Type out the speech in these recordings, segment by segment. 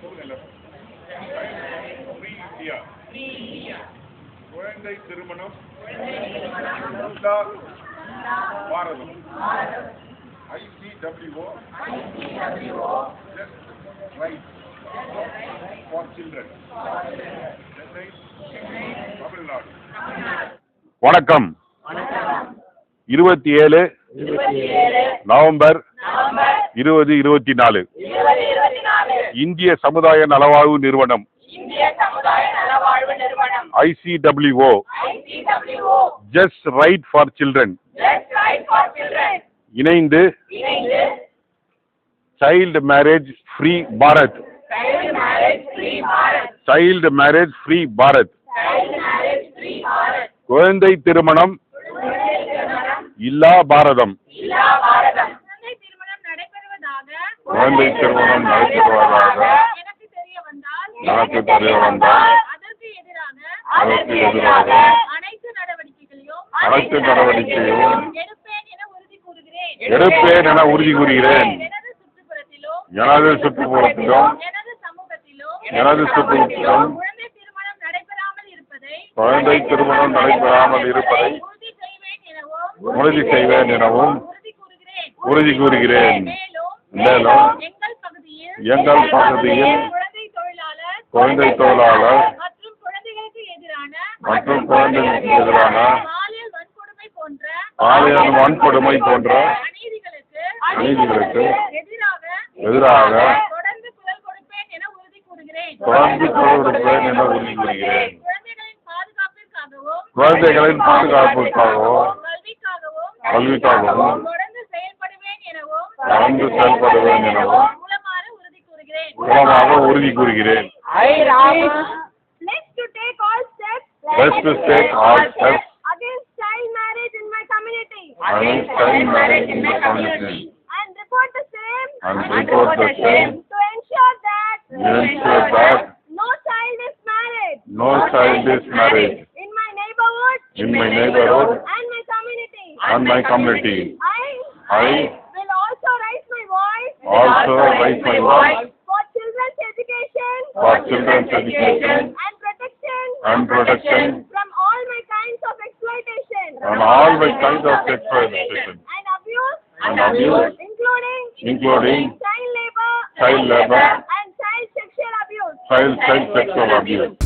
சொல்லுங்க free India குழந்தை திருமணம் Bharatham ICWO right for children Chennai Tamil Nadu வணக்கம் இருபத்தி ஏழு நவம்பர் இருபது இருபத்தி நாலு. இந்திய சமுதாய நலவாழ்வு நிறுவனம். ICWO just right for children இணைந்து child marriage free Bharat child marriage free Bharat குழந்தை திருமணம் இல்லா பாரதம். குழந்தை திருமணம் நடைபெறுவதாக நடத்தி தெரிய வந்தால் அதற்கு எதிராக அனைத்து நடவடிக்கைகளையும் நடவடிக்கையும் எடுப்பேன் என உறுதி கூறுகிறேன். எனது சுற்றுப்புறத்திலும் எனது சுற்றுப்புறத்திலும் குழந்தை திருமணம் நடைபெறாமல் இருப்பதை உறுதி செய்வேன் எனவும் உறுதி கூறுகிறேன். மேலும் எங்கள் பகுதியில் எங்கள் பகுதியில் குழந்தை தொழிலாளர் குழந்தை தொழிலாளர் மற்றும் குழந்தைகளுக்கு எதிரான மற்றும் குழந்தைகளுக்கு எதிரான பாலியல் வன்கொடுமை போன்ற அநீதிகளுக்கு எதிராக தொடர்ந்து குரல் கொடுப்பேன் என உறுதி கூறுகிறேன். குழந்தைகளின் பாதுகாப்புக்காகவும் கல்விக்காகவும் உறுதி கூறுகிறேன் Next to take all steps Best to take all steps against child marriage in my community against child marriage in my community and report the same and report the same to ensure that to ensure that no child is married no child is married in my neighborhood in my neighborhood and my community. and my community. I I also raise my voice for children's education. For children's education. and protection. And protection from all my kinds of exploitation. And all my kinds of exploitation. And abuse. And abuse. Including including child labor. child labor. And child sexual abuse. child child sexual abuse.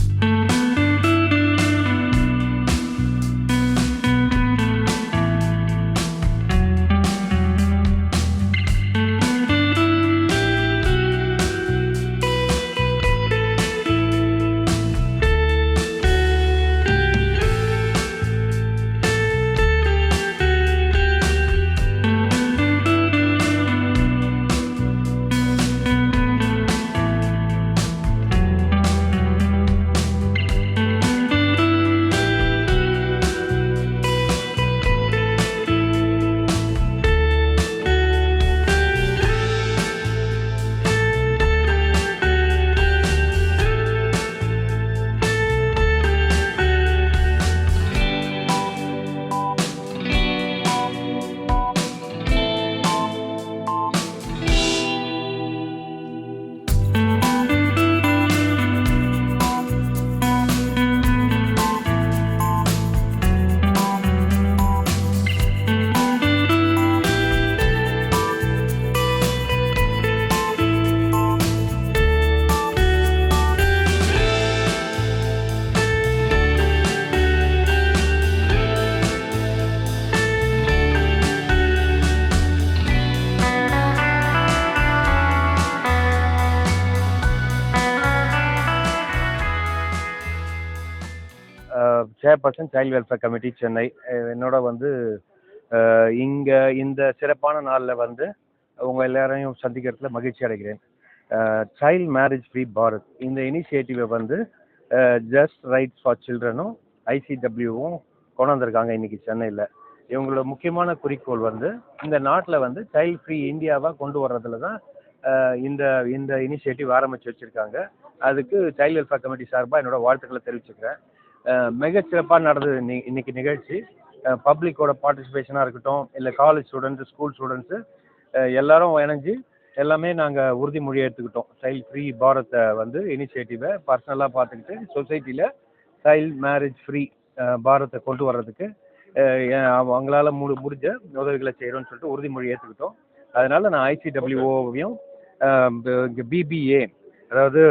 Chairperson child welfare committee Chennai. என்னோட வந்து இங்கே இந்த சிறப்பான நாளில் வந்து உங்கள் எல்லாரையும் சந்திக்கிறதுல மகிழ்ச்சி அடைகிறேன். Child marriage free Bharat. இந்த இனிஷியேட்டிவை வந்து ஜஸ்ட் ரைட்ஸ் ஃபார் சில்ட்ரனும் ஐசிடபிள்யூவும் கொண்டு வந்திருக்காங்க இன்னைக்கு சென்னையில். இவங்களோட முக்கியமான குறிக்கோள் வந்து இந்த நாட்டில் வந்து சைல்ட் ஃப்ரீ இந்தியாவாக கொண்டு வர்றதுல தான் இந்த இந்த இனிஷியேட்டிவ் ஆரம்பித்து வச்சுருக்காங்க. அதுக்கு சைல்டு வெல்ஃபேர் கமிட்டி சார்பாக என்னோட வாழ்த்துக்களை தெரிவிச்சுக்கிறேன். மிக சிறப்பாக நடந்தது இன்னைக்கு நிகழ்ச்சி. பப்ளிக்கோட பார்ட்டிசிபேஷனாக இருக்கட்டும் இல்லை காலேஜ் ஸ்டூடெண்ட்ஸ் ஸ்கூல் ஸ்டூடெண்ட்ஸு எல்லாரும் இணைஞ்சு எல்லாமே நாங்கள் உறுதிமொழி எடுத்துக்கிட்டோம். சைல்ட் ஃப்ரீ பாரத்தை வந்து இனிஷியேட்டிவை பர்சனலாக பார்த்துக்கிட்டு சொசைட்டியில் சைல்ட் மேரேஜ் ஃப்ரீ பாரத்தை கொண்டு வர்றதுக்கு அவங்களால முடி முடிஞ்ச உதவிகளை செய்கிறோன்னு சொல்லிட்டு உறுதிமொழி ஏற்றுக்கிட்டோம் அதனால் நான் ஐசிடபிள்யூஓவையும் பிபிஏ அதாவது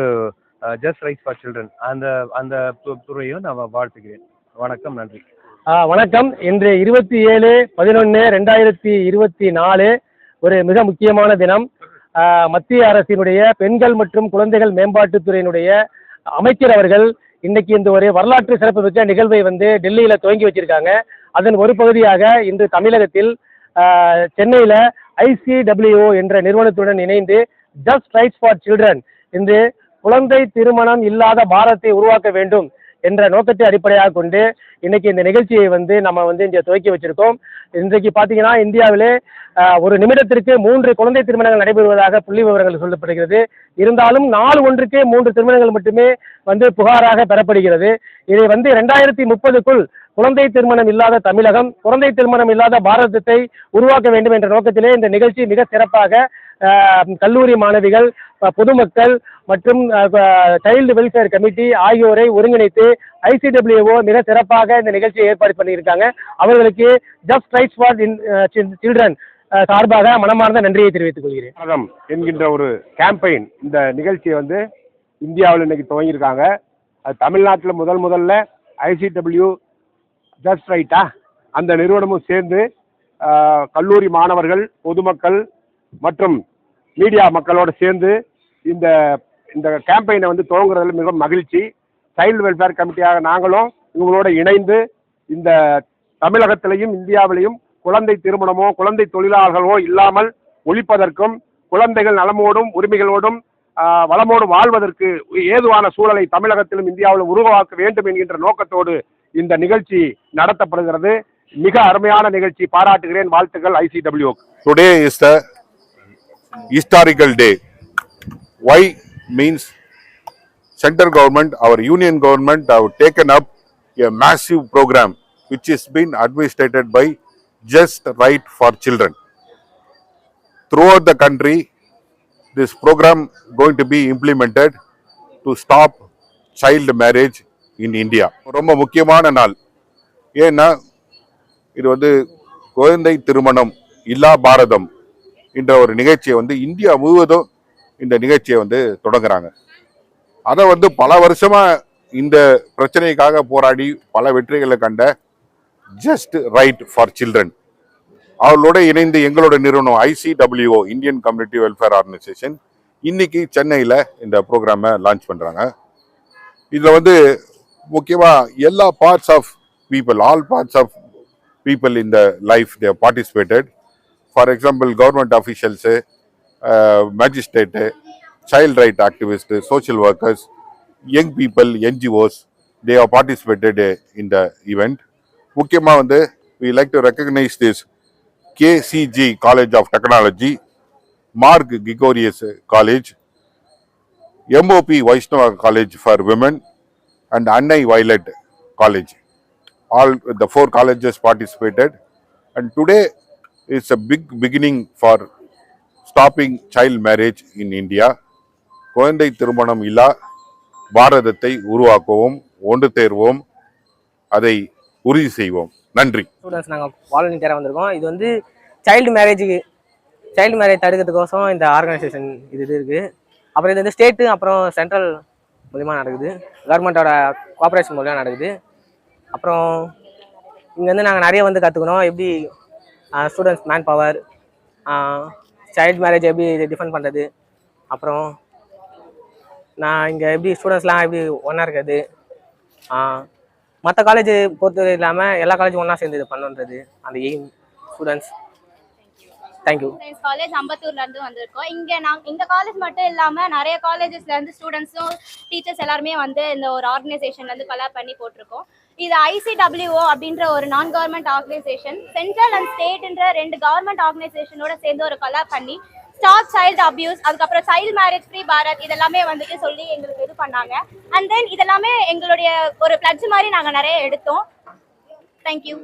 ஜஸ்ட் ரைஸ் ஃபார் சில்ட்ரன் அந்த அந்த துறையும் நான் வாழ்த்துக்கிறேன் வணக்கம் நன்றி. ஆ, வணக்கம். இன்று இருபத்தி ஏழு பதினொன்று ரெண்டாயிரத்தி இருபத்தி நாலு ஒரு மிக முக்கியமான தினம். மத்திய அரசினுடைய பெண்கள் மற்றும் குழந்தைகள் மேம்பாட்டுத்துறையினுடைய அமைச்சர் அவர்கள் இன்னைக்கு இந்த ஒரு வரலாற்று சிறப்புமிக்க நிகழ்வை வந்து டெல்லியில துவங்கி வச்சிருக்காங்க. அதன் ஒரு பகுதியாக இன்று தமிழகத்தில் சென்னையில் சென்னையில ஐசிடபிள்யூ என்ற நிறுவனத்துடன் இணைந்து ஜஸ்ட் ரைட்ஸ் ஃபார் சில்ட்ரன் இன்று குழந்தை திருமணம் இல்லாத பாரத்தை உருவாக்க வேண்டும் என்ற நோக்கத்தை அடிப்படையாக கொண்டு இன்னைக்கு இந்த நிகழ்ச்சியை வந்து நம்ம வந்து இங்கே துவக்கி வச்சிருக்கோம். இன்றைக்கு பார்த்தீங்கன்னா இந்தியாவிலே ஒரு நிமிடத்திற்கு மூன்று குழந்தை திருமணங்கள் நடைபெறுவதாக புள்ளி விவரங்கள் சொல்லப்படுகிறது. இருந்தாலும் நாள் ஒன்றுக்கே மூன்று திருமணங்கள் மட்டுமே வந்து புகாராக பெறப்படுகிறது. இதை வந்து ரெண்டாயிரத்தி முப்பதுக்குள் குழந்தை திருமணம் இல்லாத தமிழகம் குழந்தை திருமணம் இல்லாத பாரதத்தை உருவாக்க வேண்டும் என்ற நோக்கத்திலே இந்த நிகழ்ச்சி மிக சிறப்பாக கல்லூரி மாணவிகள் பொதுமக்கள் மற்றும் சைல்டு வெல்ஃபேர் கமிட்டி ஆகியோரை ஒருங்கிணைத்து ஐசிடபிள்யூஓ மிக சிறப்பாக இந்த நிகழ்ச்சியை ஏற்பாடு பண்ணியிருக்காங்க. அவர்களுக்கு ஜஸ்ட் ரைட்ஸ் ஃபார் சில்ட்ரன் சார்பாக மனமார்ந்த நன்றியை தெரிவித்துக் கொள்கிறேன். என்கின்ற ஒரு கேம்பெயின் இந்த நிகழ்ச்சியை வந்து இந்தியாவில் இன்னைக்கு துவங்கியிருக்காங்க. அது தமிழ்நாட்டில் முதல் முதல்ல ஐசிடபிள்யூ ஜஸ்ட் ரைட்டா அந்த நிறுவனமும் சேர்ந்து கல்லூரி மாணவர்கள் பொதுமக்கள் மற்றும் மீடியா மக்களோடு சேர்ந்து இந்த இந்த கேம்பெயினை வந்து துவங்குறதுல மிக மகிழ்ச்சி. சைல்டு வெல்ஃபேர் கமிட்டியாக நாங்களும் இவங்களோட இணைந்து இந்த தமிழகத்திலையும் இந்தியாவிலையும் குழந்தை திருமணமோ குழந்தை தொழிலாளர்களோ இல்லாமல் ஒழிப்பதற்கும் குழந்தைகள் நலமோடும் உரிமைகளோடும் வளமோடும் வாழ்வதற்கு ஏதுவான சூழலை தமிழகத்திலும் இந்தியாவிலும் உருவாக்க வேண்டும் என்கின்ற நோக்கத்தோடு இந்த நிகழ்ச்சி நடத்தப்படுகிறது மிக அருமையான நிகழ்ச்சி பாராட்டுகிறேன் வாழ்த்துக்கள் ICW Today is the historical day. Why means central government, our union government have taken up a massive program which is been administered by Just Right for Children. Throughout the country, this program going to be implemented to stop child marriage in India. ரொம்ப முக்கியமான நாள். ஏன்னா இது வந்து குழந்தை திருமணம் இல்லா பாரதம் என்ற ஒரு நிகழ்ச்சியை வந்து இந்தியா முழுவதும் இந்த நிகழ்ச்சியை வந்து தொடங்குறாங்க. அதை வந்து பல வருஷமா இந்த பிரச்சனைக்காக போராடி பல வெற்றிகளை கண்ட ஜஸ்ட் ரைட் ஃபார் சில்ட்ரன் அவர்களோட இணைந்து எங்களோட நிறுவனம் ICWO Indian community welfare organisation இன்னைக்கு சென்னையில் இந்த ப்ரோக்ராமை லான்ச் பண்ணுறாங்க இதில் வந்து முக்கியமாக எல்லா parts of people all parts of people in the life they participated for example government officials magistrate child right activist social workers young people NGOs they are participated in the event முக்கியமாக வந்து we like to recognise this KCG college of technology Mar Gregorios college MOP Vaishnava college for women and Annai Violet College. All the four colleges participated. And today is a big beginning for stopping child marriage in India. குழந்தை திருமணம் இல்லா பாரதத்தை உருவாக்குவோம் ஒன்று தேர்வோம் அதை உறுதி செய்வோம். நன்றி. ஸ்டூடெண்ட்ஸ் நாங்கள் வாலண்டியராக வந்திருக்கோம். இது வந்து சைல்டு மேரேஜுக்கு சைல்டு மேரேஜ் தடுக்கிறதுக்கோசம் இந்த ஆர்கனைசேஷன் இது இது இருக்குது அப்புறம் இது வந்து ஸ்டேட்டு அப்புறம் சென்ட்ரல் மூலிமா நடக்குது. கவர்மெண்ட்டோட கோஆப்ரேஷன் மூலிமா நடக்குது. அப்புறம் இங்கேருந்து நாங்கள் நிறைய வந்து கற்றுக்கணும் எப்படி students man power child marriage எப்படி டிஃபெண்ட் பண்ணுறது அப்புறம் நான் இங்கே எப்படி ஸ்டூடெண்ட்ஸ்லாம் எப்படி ஒன்றா இருக்கிறது? மற்ற காலேஜ் பொறுத்தவரை இல்லாமல் எல்லா காலேஜும் ஒன்றா சேர்ந்து இது பண்ணுன்றது. அந்த aim students thank you college அம்பத்தூர்லேருந்து வந்திருக்கோம். இங்கே நாங்கள் இந்த காலேஜ் மட்டும் இல்லாமல் நிறைய காலேஜஸ்லேருந்து ஸ்டூடெண்ட்ஸும் டீச்சர்ஸ் எல்லாருமே வந்து இந்த ஒரு ஆர்கனைசேஷன்லேருந்து கலர் பண்ணி போட்டிருக்கோம். இது ஐசிடபிள்யூஓ அப்படின்ற ஒரு non government organisation central and ஸ்டேட்ன்ற ரெண்டு கவர்மெண்ட் ஆர்கனைசேஷனோட சேர்ந்து ஒரு கலர் பண்ணி ஸ்டாப் சைல்டு அபியூஸ் அதுக்கப்புறம் சைல்டு மேரேஜ் ஃப்ரீ பாரத் இதெல்லாமே வந்துட்டு சொல்லி எங்களுக்கு இது பண்ணாங்க. அண்ட் தென் இதெல்லாமே எங்களுடைய ஒரு பிளட்ஜ் மாதிரி நாங்கள் நிறைய எடுத்தோம். தேங்க்யூ